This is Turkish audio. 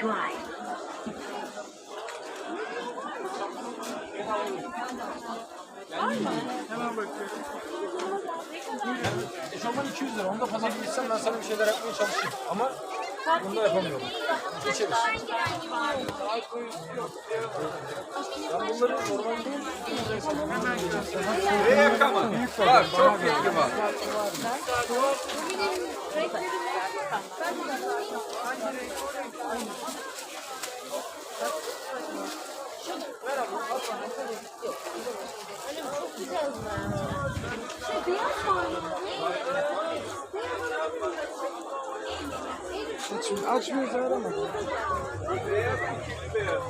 Drive. Hemen bakıyorum. Eşofman 200 lira. Onu da pazar günü gitsem ben sana bir şeyler yapmaya çalışayım. Ama bunu da yapamıyorum. Geçeriz. Ben bunları normal değil. Ne yakama? Var, çok bilgi var. Şimdi açmıyoruz arama. Beyaz, ikili beyaz. Beyaz,